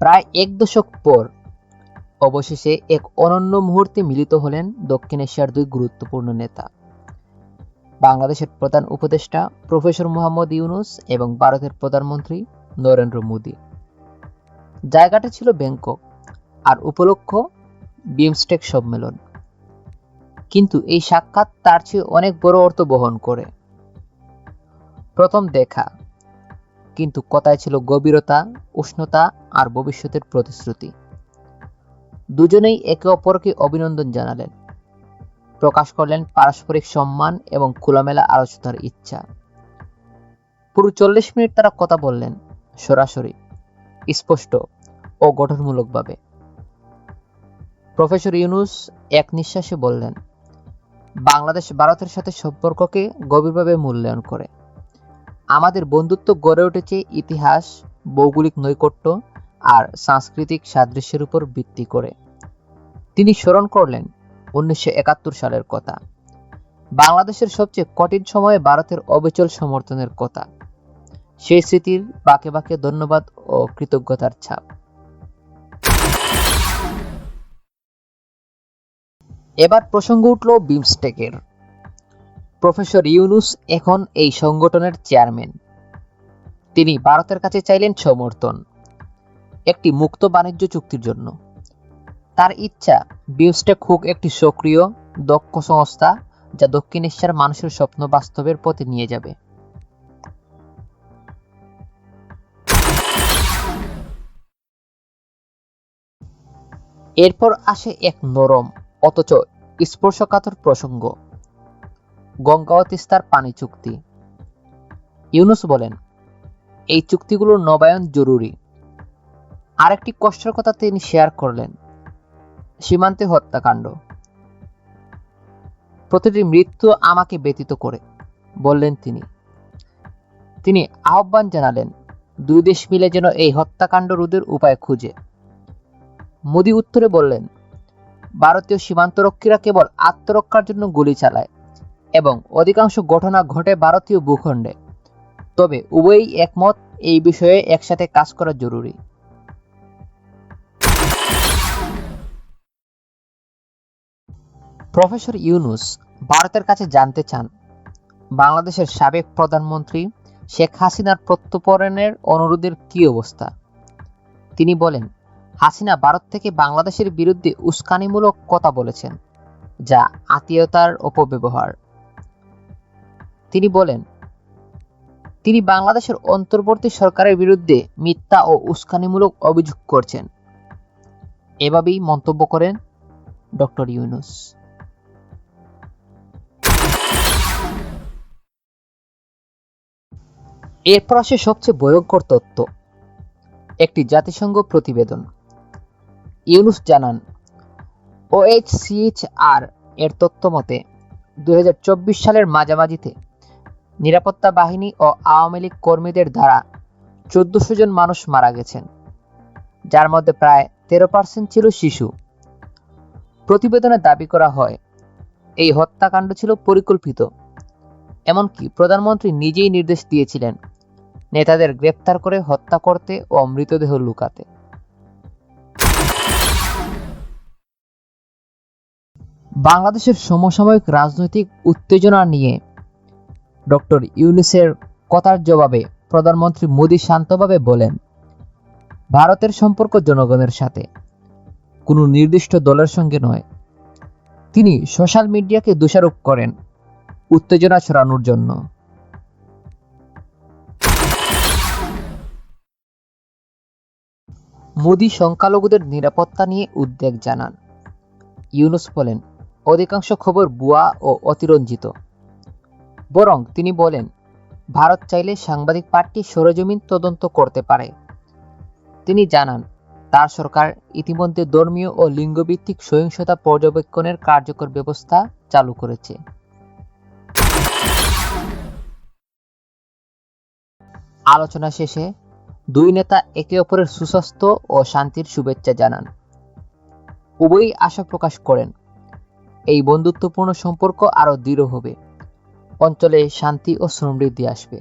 প্রায় এক দশক পর অবশেষে এক অনন্য মুহূর্তে মিলিত হলেন দক্ষিণ এশিয়ার দুই গুরুত্বপূর্ণ নেতা। বাংলাদেশের প্রধান উপদেষ্টা প্রফেসর মোহাম্মদ ইউনুস এবং ভারতের প্রধানমন্ত্রী নরেন্দ্র মোদী। জায়গাটা ছিল ব্যাংকক আর উপলক্ষ বিমস্টেক সম্মেলন। কিন্তু এই সাক্ষাৎ তার চেয়ে অনেক বড় অর্থ বহন করে। প্রথম দেখা কিন্তু কথায় ছিল গভীরতা, উষ্ণতা আর ভবিষ্যতের প্রতিশ্রুতি। দুজনেই একে অপরকে অভিনন্দন জানালেন। প্রকাশ করলেন পারস্পরিক সম্মান এবং খোলামেলা আলোচনার ইচ্ছা। পুরো চল্লিশ মিনিট তারা কথা বললেন, সরাসরি, স্পষ্ট ও গঠনমূলকভাবে। প্রফেসর ইউনুস এক নিঃশ্বাসে বললেন, বাংলাদেশ ভারতের সাথে সম্পর্ককে গভীরভাবে মূল্যায়ন করে। আমাদের বন্ধুত্ব গড়ে উঠেছে ইতিহাস, ভৌগোলিক নৈকট্য আর সাংস্কৃতিক সাদৃশ্যের উপর ভিত্তি করে। তিনি স্মরণ করলেন উনিশশো একাত্তর সালের কথা। বাংলাদেশের সবচেয়ে কঠিন সময়ে ভারতের অবিচল সমর্থনের কথা। সেই স্মৃতির বাকে বাকে ধন্যবাদ ও কৃতজ্ঞতার ছাপ। এবার প্রসঙ্গ উঠল বিমস্টেকের প্রফেসর ইউনুস এখন এই সংগঠনের চেয়ারম্যান। তিনি ভারতের কাছে চাইলেন সমর্থন, একটি মুক্ত বাণিজ্য চুক্তির জন্য। তার ইচ্ছা বিমস্টেক হোক একটি সক্রিয়, দক্ষ সংস্থা যা দক্ষিণ এশিয়ার মানুষের স্বপ্ন বাস্তবের পথে নিয়ে যাবে। এরপর আসে এক নরম, অথচ স্পর্শকাতর প্রসঙ্গ। গঙ্গা ও তিস্তার পানি চুক্তি। ইউনুস বলেন, এই চুক্তিগুলোর নবায়ন জরুরি। আরেকটি কষ্টের কথা তিনি শেয়ার করলেন, সীমান্তে হত্যাকাণ্ড। প্রতিটি মৃত্যু আমাকে ব্যতীত করে, বললেন তিনি। তিনি আহ্বান জানালেন, দুই দেশ মিলে যেন এই হত্যাকাণ্ড রোধের উপায় খুঁজে। মোদী উত্তরে বললেন, ভারতীয় সীমান্তরক্ষীরা কেবল আত্মরক্ষার জন্য গুলি চালায় এবং অধিকাংশ ঘটনা ঘটে ভারতীয় ভূখণ্ডে। তবে উভয়ই একমত, এই বিষয়ে একসাথে কাজ করা জরুরি। প্রফেসর ইউনুস ভারতের কাছে জানতে চান, বাংলাদেশের সাবেক প্রধানমন্ত্রী শেখ হাসিনার প্রত্যর্পণের অনুরোধের কী অবস্থা? তিনি বলেন, হাসিনা ভারত থেকে বাংলাদেশের বিরুদ্ধে উস্কানিমূলক কথা বলেছেন, যা আত্মীয়তার অপব্যবহার। তিনি বলেন, তিনি বাংলাদেশের অন্তর্বর্তী সরকারের বিরুদ্ধে মিথ্যা ও উস্কানিমূলক অভিযোগ করছেন। এভাবেই মন্তব্য করেন ডক্টর ইউনুস। এরপর আসে সবচেয়ে ভয়ঙ্কর তথ্য, একটি জাতিসংঘ প্রতিবেদন। ইউনুস জানান, ওএইচসিএইচআর এর তথ্য মতে দু হাজার চব্বিশ সালের মাঝামাঝিতে নিরাপত্তা বাহিনী ও আওয়ামী লীগ কর্মীদের দ্বারা চোদ্দশো জন মানুষ মারা গেছেন, যার মধ্যে প্রায় তেরো পার্সেন্ট ছিল শিশু। প্রতিবেদনে দাবি করা হয়, এই হত্যাকাণ্ড ছিল পরিকল্পিত। এমনকি প্রধানমন্ত্রী নিজেই নির্দেশ দিয়েছিলেন নেতাদের গ্রেপ্তার করে হত্যা করতে ও মৃতদেহ লুকাতে। বাংলাদেশের সমসাময়িক রাজনৈতিক উত্তেজনা নিয়ে ডক্টর ইউনুসের কথার জবাবে প্রধানমন্ত্রী মোদী শান্তভাবে বলেন, ভারতের সম্পর্ক জনগণের সাথে। কোনো নির্দিষ্ট দলের সঙ্গে নয়। তিনি সোশ্যাল মিডিয়াকে দোষারোপ করেন উত্তেজনা ছড়ানোর জন্য। মোদী সংখ্যালঘুদের নিরাপত্তা নিয়ে উদ্বেগ জানান। ইউনুস বলেন, অধিকাংশ খবর বুয়া ও অতিরঞ্জিত। বরং তিনি বলেন, ভারত চাইলে সাংবাদিক পার্টি সরেজমিন তদন্ত করতে পারে। তিনি জানান, তার সরকার ইতিমধ্যে ধর্মীয় ও লিঙ্গভিত্তিক সহিংসতা পর্যবেক্ষণের কার্যকর ব্যবস্থা চালু করেছে। আলোচনা শেষে দুই নেতা একে অপরের সুস্বাস্থ্য ও শান্তির শুভেচ্ছা জানান। উভয়ই আশা প্রকাশ করেন, এই বন্ধুত্বপূর্ণ সম্পর্ক আরও দৃঢ় হবে। অঞ্চলে শান্তি ও সমৃদ্ধি আসবে।